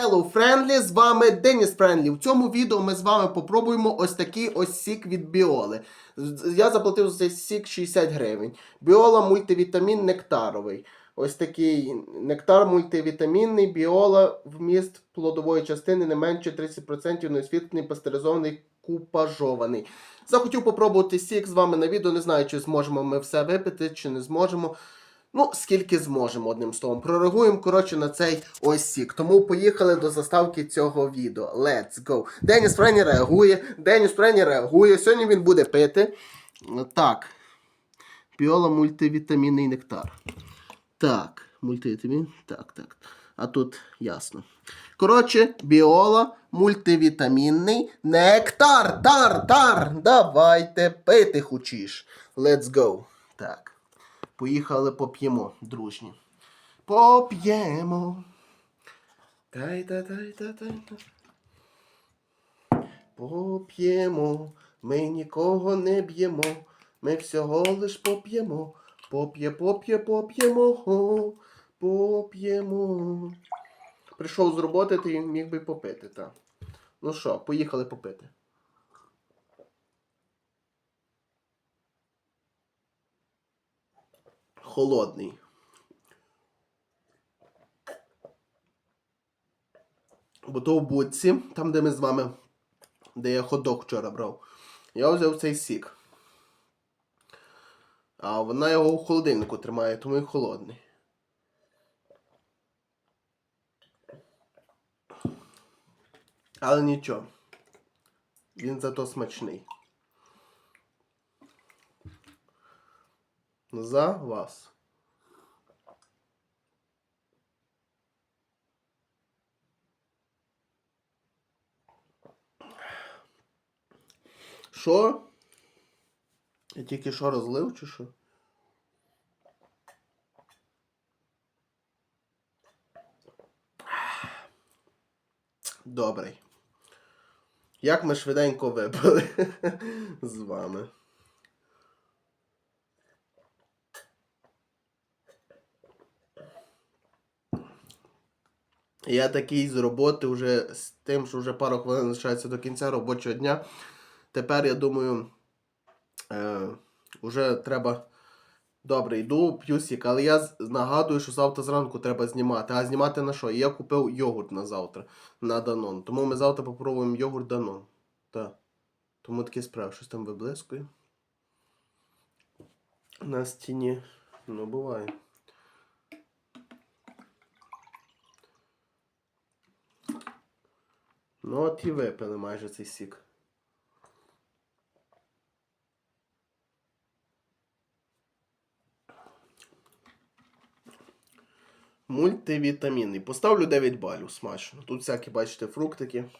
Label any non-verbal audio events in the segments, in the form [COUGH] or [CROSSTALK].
Hello Friendly, з вами Деніс Френдлі. В цьому відео ми з вами попробуємо ось такий ось сік від Біоли. Я заплатив за цей сік 60 гривень. Біола мультивітамін нектаровий. Ось такий нектар мультивітамінний, біола вміст плодової частини не менше 30% неосвітлений, пастеризований, купажований. Захотів попробувати сік з вами на відео. Не знаю, чи зможемо ми все випити, чи не зможемо. Ну, скільки зможемо, одним словом. Прореагуємо, коротше, на цей ось сік. Тому поїхали до заставки цього відео. Let's go. Деніс Френі реагує. Деніс Френі реагує. Сьогодні він буде пити. Так. Біола мультивітамінний нектар. Так, мультивітамін. Так, так. А тут ясно. Коротше, біола мультивітамінний нектар. Тар, тар. Давайте пити хочеш. Let's go. Так. Поїхали поп'ємо, дружні. Поп'ємо. Поп'ємо. Ми нікого не б'ємо. Ми всього лиш поп'ємо. Поп'є, поп'є, поп'ємо. Поп'ємо. Прийшов з роботи, ти міг би попити, так. Ну що, поїхали попити. Холодний. Бо то в будці, там, де ми з вами, де я ходок вчора брав, я взяв цей сік. А вона його у холодильнику тримає, тому і холодний. Але нічого. Він зато смачний. За вас. Що? Я тільки що розлив чи що? Добрий. Як ми швиденько випили [LAUGHS] з вами. Я такий з роботи вже з тим, що вже пару хвилин залишається до кінця робочого дня. Тепер я думаю, е, вже треба. Добре, йду п'ю сік, але я нагадую, що завтра зранку треба знімати. А знімати на що? Я купив йогурт на завтра на Данон. Тому ми завтра попробуємо йогурт Данон. Так. Тому такі справи, щось там виблискує. На стіні. Ну, буває. Ну, от і випили майже цей сік. Мультивітамінний. Поставлю 9 балів смачно. Тут всякі, бачите, фруктики.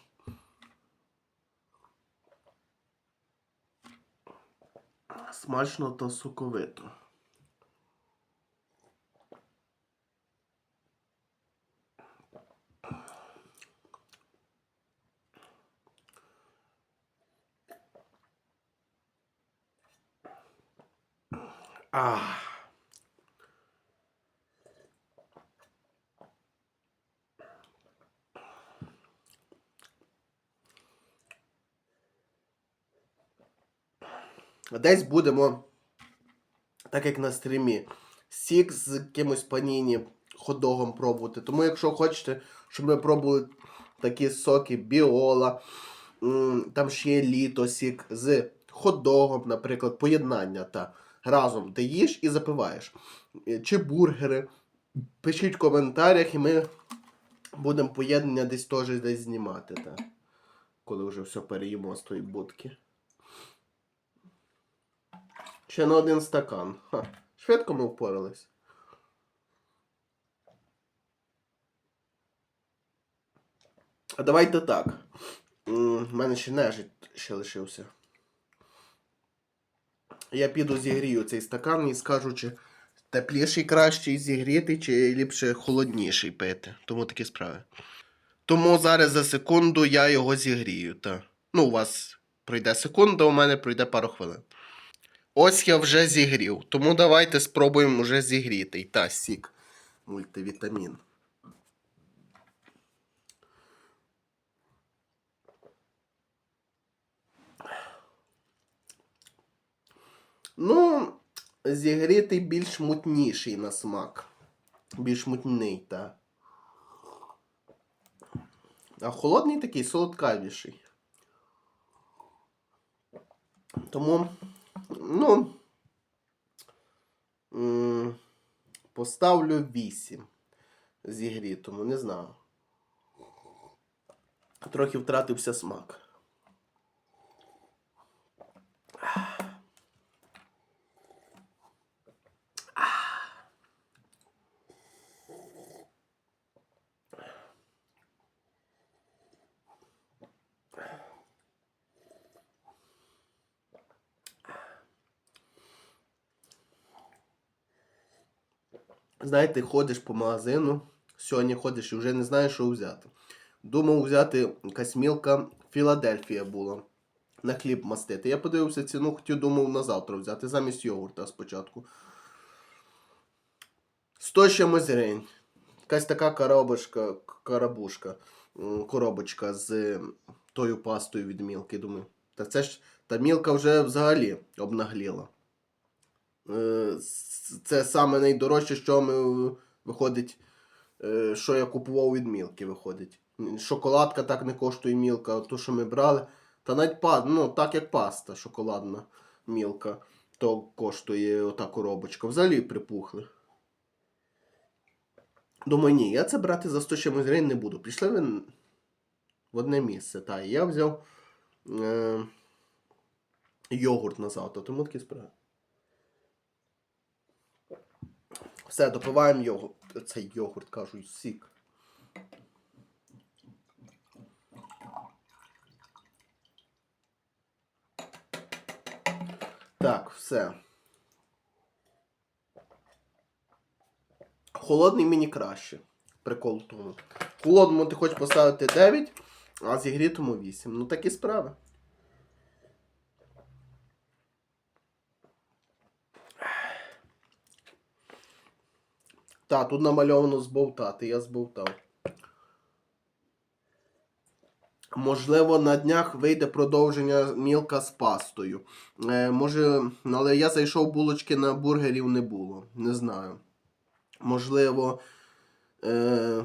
Смачно та соковито. Ah. Десь будемо, так як на стрімі, сік з кимось паніні ходогом пробувати. Тому, якщо хочете, щоб ми пробували такі соки біола, там ще є літо сік з ходогом, наприклад, поєднання та разом ти їш і запиваєш. Е, Чи бургери. Пишіть в коментарях, і ми будемо поєднання десь теж десь знімати. Та, коли вже все переїмо з тої будки. Ще на один стакан. Ха. Швидко ми впорались. А давайте так. У мене ще нежить ще лишився. Я піду зігрію цей стакан і скажу, чи тепліший кращий зігріти, чи ліпше холодніший пити. Тому такі справи. Тому зараз за секунду я його зігрію. Та. Ну, у вас пройде секунда, у мене пройде пару хвилин. Ось я вже зігрів. Тому давайте спробуємо вже зігріти. Та, сік. Мультивітамін. Ну, зігрітий більш мутніший на смак. Більш мутний, так. А холодний такий солодкавіший. Тому, ну, поставлю 8 зігрітому, не знаю. Трохи втратився смак. Знаєте, ходиш по магазину, сьогодні ходиш і вже не знаєш, що взяти. Думав взяти якась мілка Філадельфія була. На хліб мастити. Я подивився ціну, хотів думав на завтра взяти, замість йогурта спочатку. 100 з чимось гривень. Якась така коробочка, карабушка, коробочка з тою пастою від мілки. Думаю, та це ж та мілка вже взагалі обнагліла. Е, Це саме найдорожче, що ми е, виходить, е, що я купував від мілки, виходить. Шоколадка так не коштує мілка, то, що ми брали. Та навіть ну, так як паста шоколадна мілка, то коштує ота коробочка. Взагалі припухли. Думаю, ні, я це брати за 100 чимось гривень не буду. Пішли ви в одне місце. Та, і я взяв е, йогурт на завтра, тому такі справи. Все, допиваємо йогурт. Цей йогурт, кажу, сік. Так, все. Холодний мені краще. Прикол тому. Холодному ти хочеш поставити 9, а зігрітому 8. Ну такі справи. Так, тут намальовано збовтати, я збовтав. Можливо, на днях вийде продовження мілка з пастою. Е, може, але я зайшов булочки на бургерів не було. Не знаю. Можливо, е,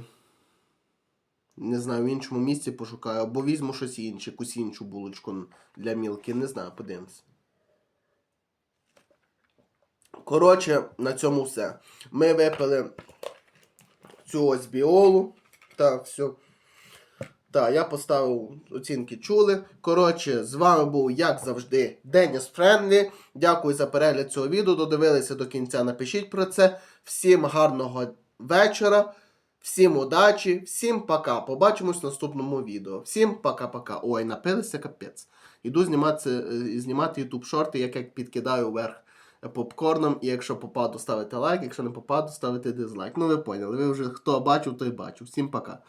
не знаю, в іншому місці пошукаю, або візьму щось інше, якусь іншу булочку для мілки. Не знаю, подивимось. Коротше, на цьому все. Ми випили цю ось біолу. Так, все. Так, я поставив оцінки чули. Коротше, з вами був, як завжди, Деніс Френлі. Дякую за перегляд цього відео. Додивилися до кінця. Напишіть про це. Всім гарного вечора, всім удачі, всім пока. Побачимось в наступному відео. Всім пока-пока. Ой, напилися капець. Іду знімати, е, знімати YouTube шорти, як я підкидаю вверх попкорном. І якщо попаду, ставити лайк, якщо не попаду, ставити дизлайк. Ну ви поняли. Ви вже хто бачив, той бачив. Всім пока.